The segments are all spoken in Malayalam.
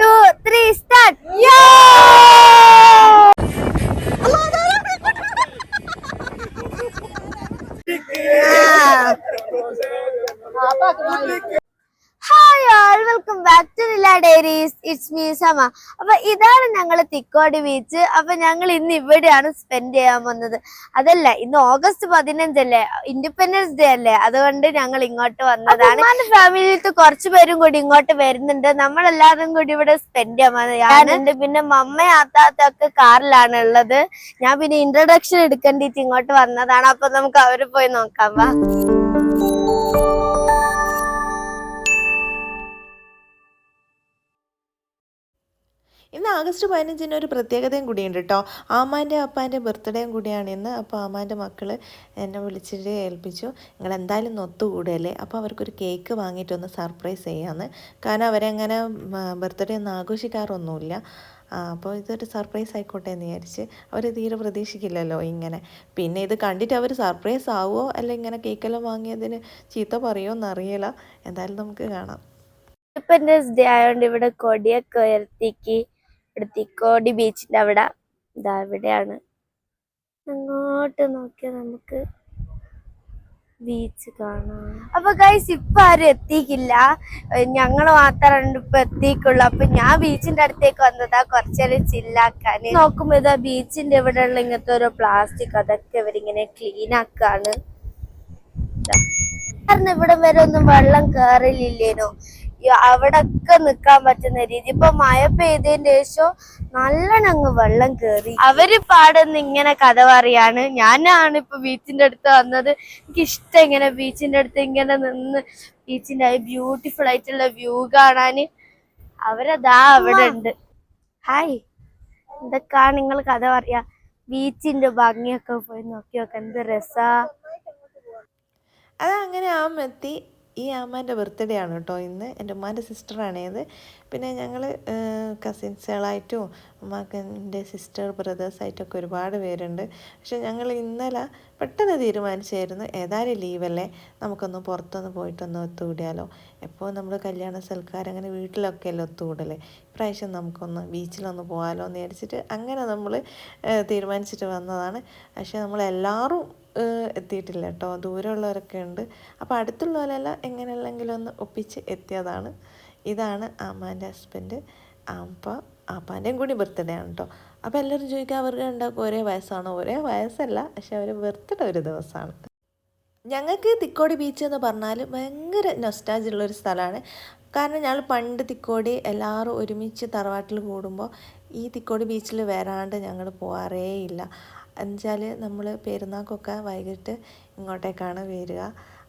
ടു ഇറ്റ്സ് മീ സമ അപ്പൊ ഇതാണ് ഞങ്ങൾ തിക്കോടി ബീച്ച്. അപ്പൊ ഞങ്ങൾ ഇന്ന് ഇവിടെയാണ് സ്പെൻഡ് ചെയ്യാൻ വന്നത്. അതല്ല ഇന്ന് ഓഗസ്റ്റ് പതിനഞ്ചല്ലേ? ഇൻഡിപെൻഡൻസ് ഡേ അല്ലേ? അതുകൊണ്ട് ഞങ്ങൾ ഇങ്ങോട്ട് വന്നതാണ്. ഫാമിലിയിലത്തെ കുറച്ചു പേരും കൂടി ഇങ്ങോട്ട് വരുന്നുണ്ട്. നമ്മളെല്ലാവരും കൂടി ഇവിടെ സ്പെൻഡ് ചെയ്യാൻ വന്നതാണ്. പിന്നെ മമ്മ ആത്താത്തൊക്കെ കാറിലാണ് ഉള്ളത്. ഞാൻ പിന്നെ ഇൻട്രൊഡക്ഷൻ എടുക്കേണ്ടിട്ട് ഇങ്ങോട്ട് വന്നതാണ്. അപ്പൊ നമുക്ക് അവർ പോയി നോക്കാം വാ. ഇന്ന് ആഗസ്റ്റ് പതിനഞ്ചിന് ഒരു പ്രത്യേകതയും കൂടിയുണ്ട് കേട്ടോ. ആമാന്റെ അപ്പാന്റെ ബർത്ത്ഡേയും കൂടിയാണ് ഇന്ന്. അപ്പോൾ ആമാന്റെ മക്കൾ എന്നെ വിളിച്ചിട്ട് ഏൽപ്പിച്ചു. നിങ്ങൾ എന്തായാലും ഒത്തുകൂടല്ലേ അപ്പോൾ അവർക്കൊരു കേക്ക് വാങ്ങിയിട്ടൊന്ന് സർപ്രൈസ് ചെയ്യാമെന്ന് കാരണം അവരങ്ങനെ ബർത്ത്ഡേ ഒന്നും ആഘോഷിക്കാറൊന്നുമില്ല. അപ്പോൾ ഇതൊരു സർപ്രൈസ് ആയിക്കോട്ടെ എന്ന് വിചാരിച്ച് അവർ തീരെ പ്രതീക്ഷിക്കില്ലല്ലോ ഇങ്ങനെ. പിന്നെ ഇത് കണ്ടിട്ട് അവർ സർപ്രൈസ് ആവുമോ അല്ല ഇങ്ങനെ കേക്കെല്ലാം വാങ്ങിയതിന് ചീത്ത പറയുമോ എന്നറിയില്ല. എന്തായാലും നമുക്ക് കാണാം. ഇൻഡിപെൻഡൻസ് ഡേ ആയതുകൊണ്ട് ഇവിടെ കൊടിയൊക്കെ ഉയർത്തിക്ക്. ഇവിടെ തിക്കോടി ബീച്ചിന്റെ അവിടെ. ഇതാ ഇവിടെയാണ്. അങ്ങോട്ട് നോക്കിയാൽ നമുക്ക് ബീച്ച് കാണാം. അപ്പൊ ഗൈസ് ഇപ്പൊ ആരും എത്തിക്കില്ല ഞങ്ങൾ മാത്രമാണ് ഇപ്പൊ എത്തിക്കുള്ളു അപ്പൊ ഞാൻ ബീച്ചിന്റെ അടുത്തേക്ക് വന്നതാ. കുറച്ചേരം ചില്ലാക്കാൻ നോക്കുമ്പോ ഇതാ ബീച്ചിന്റെ ഇവിടെ ഉള്ള ഇങ്ങനത്തെ ഓരോ പ്ലാസ്റ്റിക് അതൊക്കെ ഇവരിങ്ങനെ ക്ലീൻ ആക്കാണ്. കാരണം ഇവിടെ വരെ ഒന്നും വെള്ളം കേറലില്ലേനോ? അവിടെ ഒക്കെ നിക്കാൻ പറ്റുന്ന രീതി. ഇപ്പൊ മഴ പെയ്തതിന്റെ ശേഷം നല്ലോണം അങ്ങ് വെള്ളം കേറി. അവർ പാടുന്ന ഇങ്ങനെ കഥ പറയാണ്. ഞാനാണ് ഇപ്പൊ ബീച്ചിന്റെ അടുത്ത് വന്നത്. എനിക്ക് ഇഷ്ടം ഇങ്ങനെ ബീച്ചിന്റെ അടുത്ത് ഇങ്ങനെ നിന്ന് ബീച്ചിന്റെ ബ്യൂട്ടിഫുൾ ആയിട്ടുള്ള വ്യൂ കാണാന് അവരതാ അവിടെ ഉണ്ട്. ഹായ്. എന്തൊക്കെയാണ് നിങ്ങൾ കഥ പറയാ? ബീച്ചിന്റെ ഭംഗിയൊക്കെ പോയി നോക്കി നോക്കാം എന്ത് രസാ. അതങ്ങനെ ആമെത്തി ഈ അമ്മാന്റെ ബർത്ത്ഡേ ആണ് കേട്ടോ ഇന്ന്. എന്റെ ഉമ്മാന്റെ സിസ്റ്ററാണേത് പിന്നെ ഞങ്ങൾ കസിൻസുകളായിട്ടും ഉമ്മാക്കന്റെ സിസ്റ്റർ ബ്രദേഴ്സായിട്ടൊക്കെ ഒരുപാട് പേരുണ്ട്. പക്ഷെ ഞങ്ങൾ ഇന്നലെ പെട്ടെന്ന് തീരുമാനിച്ചായിരുന്നു ഏതായാലും ലീവല്ലേ നമുക്കൊന്ന് പുറത്തൊന്ന് പോയിട്ടൊന്ന് ഒത്തുകൂടിയാലോ? എപ്പോൾ നമ്മൾ കല്യാണ സൽക്കാരം അങ്ങനെ വീട്ടിലൊക്കെ അല്ലേ ഒത്തുകൂടല്ലേ ഇപ്രാവശ്യം നമുക്കൊന്ന് ബീച്ചിലൊന്ന് പോകാമല്ലോ എന്ന് വിചാരിച്ചിട്ട് അങ്ങനെ നമ്മൾ തീരുമാനിച്ചിട്ട് വന്നതാണ്. പക്ഷെ നമ്മളെല്ലാവരും എത്തിയിട്ടില്ല കേട്ടോ. ദൂരമുള്ളവരൊക്കെ ഉണ്ട്. അപ്പോൾ അടുത്തുള്ളവരെല്ലാം എങ്ങനെയല്ലെങ്കിലും ഒന്ന് ഒപ്പിച്ച് എത്തിയതാണ്. ഇതാണ് ആമാന്റെ ഹസ്ബൻഡ് അപ്പോൾ ആപ്പാന്റെയും കൂടി ബർത്ത്ഡേ ആണ് കേട്ടോ അപ്പോൾ എല്ലാവരും ചോദിക്കുക അവർക്ക് ഉണ്ടാക്കും ഒരേ വയസ്സാണോ? ഒരേ വയസ്സല്ല പക്ഷെ അവർ ബർത്ത്ഡേ ഒരു ദിവസമാണ് ഞങ്ങൾക്ക് തിക്കോടി ബീച്ച് എന്ന് പറഞ്ഞാൽ ഭയങ്കര നൊസ്റ്റാജ് ഉള്ളൊരു സ്ഥലമാണ് കാരണം ഞങ്ങൾ പണ്ട് തിക്കോടി എല്ലാവരും ഒരുമിച്ച് തറവാട്ടിൽ കൂടുമ്പോൾ ഈ തിക്കോടി ബീച്ചിൽ വരാണ്ട് ഞങ്ങൾ പോകാറേ ഇല്ല എന്നുവെച്ചാൽ നമ്മൾ പെരുന്നാൾക്കൊക്കെ വൈകിട്ട് ഇങ്ങോട്ടേക്കാണ് വരിക.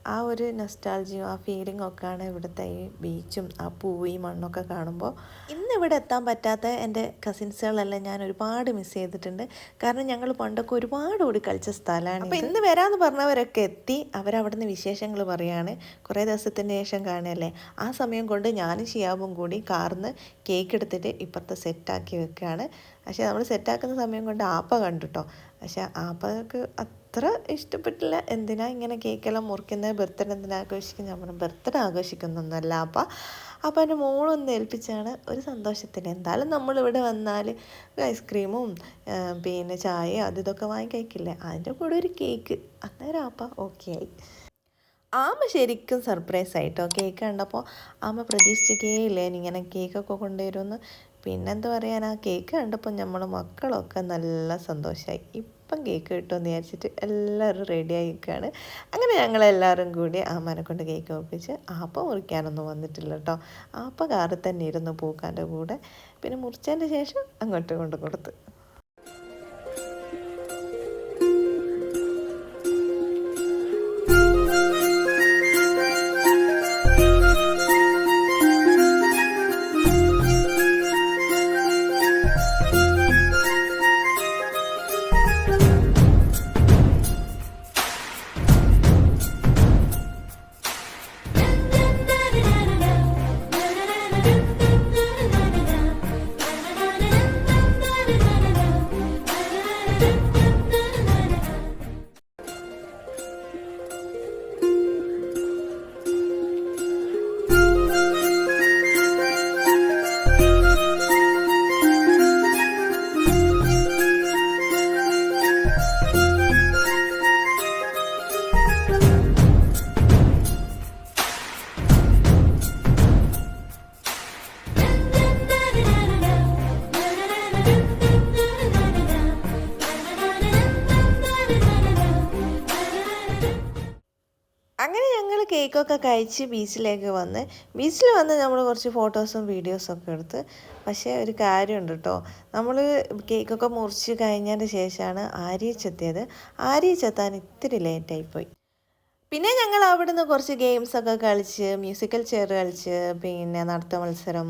ആ ഒരു നൊസ്റ്റാൾജിയും ആ ഫീലിംഗ് ഒക്കെയാണ് ഇവിടുത്തെ ഈ ബീച്ചും ആ പൂവും മണ്ണൊക്കെ കാണുമ്പോൾ ഇന്ന് ഇവിടെ എത്താൻ പറ്റാത്ത എന്റെ കസിൻസുകളെല്ലാം ഞാൻ ഒരുപാട് മിസ് ചെയ്തിട്ടുണ്ട്. കാരണം ഞങ്ങൾ പണ്ടൊക്കെ ഒരുപാട് ഓടി കളിച്ച സ്ഥലമാണ് അപ്പോൾ ഇന്ന് വരാമെന്ന് പറഞ്ഞവരൊക്കെ എത്തി. അവരവിടെ നിന്ന് വിശേഷങ്ങൾ പറയാണ്. കുറേ ദിവസത്തിന് ശേഷം കാണുകയല്ലേ? ആ സമയം കൊണ്ട് ഞാനും ഷിയാബും കൂടി കാർന്ന് കേക്ക് എടുത്തിട്ട് ഇപ്പുറത്തെ സെറ്റാക്കി വെക്കുകയാണ്. പക്ഷേ നമ്മൾ സെറ്റാക്കുന്ന സമയം കൊണ്ട് ആപ്പ കണ്ടു കേട്ടോ പക്ഷെ ആപ്പക്ക് അത്ര ഇഷ്ടപ്പെട്ടില്ല. എന്തിനാ ഇങ്ങനെ കേക്കെല്ലാം മുറിക്കുന്നത്? ബർത്ത്ഡേ എന്തിനാ ആഘോഷിക്കുന്നത്? നമ്മൾ ബർത്ത്ഡേ ആഘോഷിക്കുന്നൊന്നുമല്ല അപ്പ അപ്പം എന്റെ മോളൊന്ന് ഏൽപ്പിച്ചാണ് ഒരു സന്തോഷത്തിന്. എന്തായാലും നമ്മളിവിടെ വന്നാൽ ഐസ്ക്രീമും പിന്നെ ചായ അത് ഇതൊക്കെ വാങ്ങി കഴിക്കില്ലേ? അതിന്റെ കൂടെ ഒരു കേക്ക്. അന്നേരം ആപ്പ ഓക്കെ ആയി. ആമ ശരിക്കും സർപ്രൈസ് ആയിട്ടോ? കേക്ക് കണ്ടപ്പോൾ ആമ പ്രതീക്ഷിക്കുകയില്ലേ ഇങ്ങനെ കേക്കൊക്കെ കൊണ്ടുവരുമെന്ന്? പിന്നെന്താ പറയാൻ ആ കേക്ക് കണ്ടപ്പോൾ നമ്മൾ മക്കളൊക്കെ നല്ല സന്തോഷമായി ഇപ്പം കേക്ക് കിട്ടുമെന്ന് വിചാരിച്ചിട്ട് എല്ലാവരും റെഡി ആയിക്കാണ് അങ്ങനെ ഞങ്ങളെല്ലാവരും കൂടി ആമാനെ കൊണ്ട് കേക്ക് ഒപ്പിച്ച് ആപ്പ മുറിക്കാനൊന്നും വന്നിട്ടില്ല കേട്ടോ ആപ്പ കാറിൽ തന്നെ ഇരുന്ന് പൂക്കാന്റെ കൂടെ. പിന്നെ മുറിച്ചതിന്റെ ശേഷം അങ്ങോട്ട് കൊണ്ട് കൊടുത്ത്. കേക്കൊക്കെ കഴിച്ച് ബീച്ചിലേക്ക് വന്ന് ബീച്ചിൽ വന്ന് നമ്മൾ കുറച്ച് ഫോട്ടോസും വീഡിയോസും ഒക്കെ എടുത്ത്. പക്ഷേ ഒരു കാര്യമുണ്ട് കേട്ടോ. നമ്മൾ കേക്കൊക്കെ മുറിച്ച് കഴിഞ്ഞതിന് ശേഷമാണ് ആര്യച്ചെത്തിയത് ആര്യച്ചെത്താൻ ഇത്തിരി ലേറ്റായിപ്പോയി പിന്നെ ഞങ്ങൾ അവിടുന്ന് കുറച്ച് ഗെയിംസ് ഒക്കെ കളിച്ച് മ്യൂസിക്കൽ ചെയർ കളിച്ച് പിന്നെ നടത്ത മത്സരം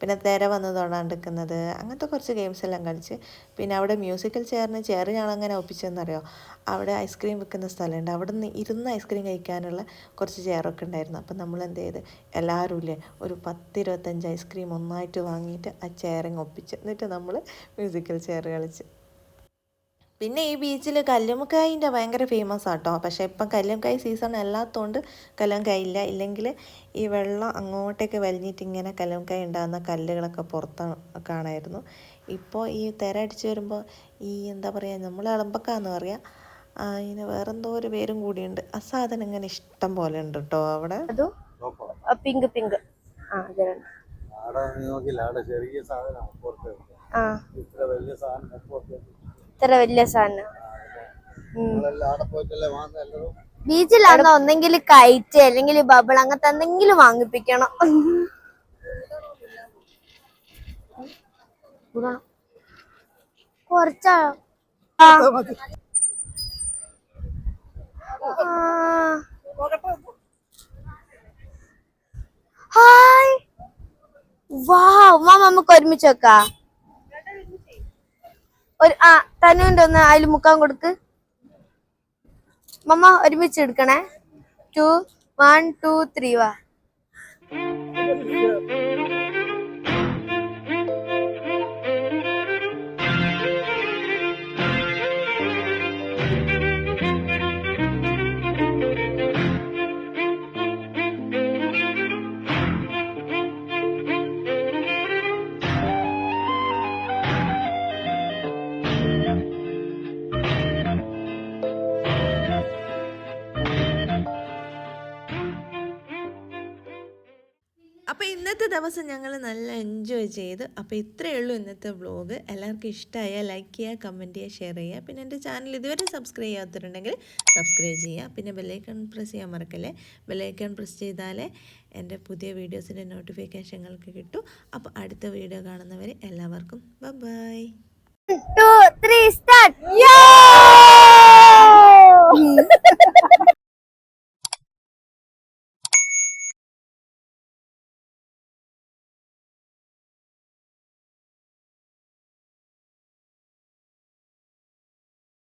പിന്നെ തിര വന്ന് തൊടാണ്ടിരിക്കുന്നത് അങ്ങനത്തെ കുറച്ച് ഗെയിംസ് എല്ലാം കളിച്ച്. പിന്നെ അവിടെ മ്യൂസിക്കൽ ചെയറിന് ചെയർ ഞങ്ങളങ്ങനെ ഒപ്പിച്ചെന്നറിയോ? അവിടെ ഐസ്ക്രീം വിൽക്കുന്ന സ്ഥലമുണ്ട്. അവിടെ നിന്ന് ഇരുന്ന് ഐസ്ക്രീം കഴിക്കാനുള്ള കുറച്ച് ചെയറൊക്കെ ഉണ്ടായിരുന്നു. അപ്പം നമ്മൾ എന്ത് ചെയ്ത്? എല്ലാവരും ഇല്ലേ ഒരു പത്ത് ഇരുപത്തഞ്ച് ഐസ്ക്രീം ഒന്നായിട്ട് വാങ്ങിയിട്ട് ആ ചെയറിങ് ഒപ്പിച്ച്. എന്നിട്ട് നമ്മൾ മ്യൂസിക്കൽ ചെയർ കളിച്ച്. പിന്നെ ഈ ബീച്ചിൽ കല്ലുമുക്കായിന്റെ ഭയങ്കര ഫേമസ് ആട്ടോ. പക്ഷേ ഇപ്പം കല്ലുമുക്കായി സീസൺ അല്ലാത്തതുകൊണ്ട് കല്ലുമുക്കായി ഇല്ല ഇല്ലെങ്കിൽ ഈ വെള്ളം അങ്ങോട്ടേക്ക് വലിഞ്ഞിട്ട് ഇങ്ങനെ കല്ലുമുക്കായി ഉണ്ടാകുന്ന കല്ലുകളൊക്കെ പുറത്ത് കാണായിരുന്നു. ഇപ്പോൾ ഈ തിര അടിച്ച് വരുമ്പോൾ ഈ എന്താ പറയുക നമ്മൾ അളമ്പക്ക എന്ന് പറയാം അതിന് വേറെന്തോ ഒരു പേരും കൂടിയുണ്ട്. ആ സാധനം ഇങ്ങനെ ഇഷ്ടം പോലെ ഉണ്ട് കേട്ടോ അവിടെ. പിങ്ക് പിങ്ക് ആ ചെറിയ സാധനം ആ. ഇത്ര വലിയ സാധനം ഇത്ര വലിയ സാധനം. ബീച്ചിലാണോ ഒന്നെങ്കിൽ കയറ്റ് അല്ലെങ്കിൽ ബബിൾ അങ്ങനത്തെ എന്തെങ്കിലും വാങ്ങിപ്പിക്കണം. കൊറച്ചാ. ഹായ്. വാ മാമ നമുക്ക് ഒരുമിച്ച് വെക്കാം. ഒരു ആ തനുവിന്റെ ഒന്ന് അതിൽ മുക്കാൻ കൊടുക്ക്. മമ്മ ഒരുമിച്ച് എടുക്കണേ. ടു വൺ ടു ത്രീ വാ. ദിവസം ഞങ്ങൾ നല്ല എൻജോയ് ചെയ്ത് അപ്പോൾ ഇത്രയേ ഉള്ളൂ ഇന്നത്തെ വ്ലോഗ് എല്ലാവർക്കും ഇഷ്ടമായാൽ ലൈക്ക് ചെയ്യുക കമന്റ് ചെയ്യുക ഷെയർ ചെയ്യുക പിന്നെ എന്റെ ചാനൽ ഇതുവരെ സബ്സ്ക്രൈബ് ചെയ്യാത്തവരുണ്ടെങ്കിൽ സബ്സ്ക്രൈബ് ചെയ്യുക പിന്നെ ബെല്ലൈക്കൺ പ്രസ് ചെയ്യാൻ മറക്കല്ലേ? ബെല്ലൈക്കൺ പ്രസ് ചെയ്താലേ എന്റെ പുതിയ വീഡിയോസിന്റെ നോട്ടിഫിക്കേഷനുകൾക്ക് കിട്ടും. അപ്പോൾ അടുത്ത വീഡിയോ കാണുന്നവരെ എല്ലാവർക്കും ബൈ ടു ത്രീ സ്റ്റാർട്ട്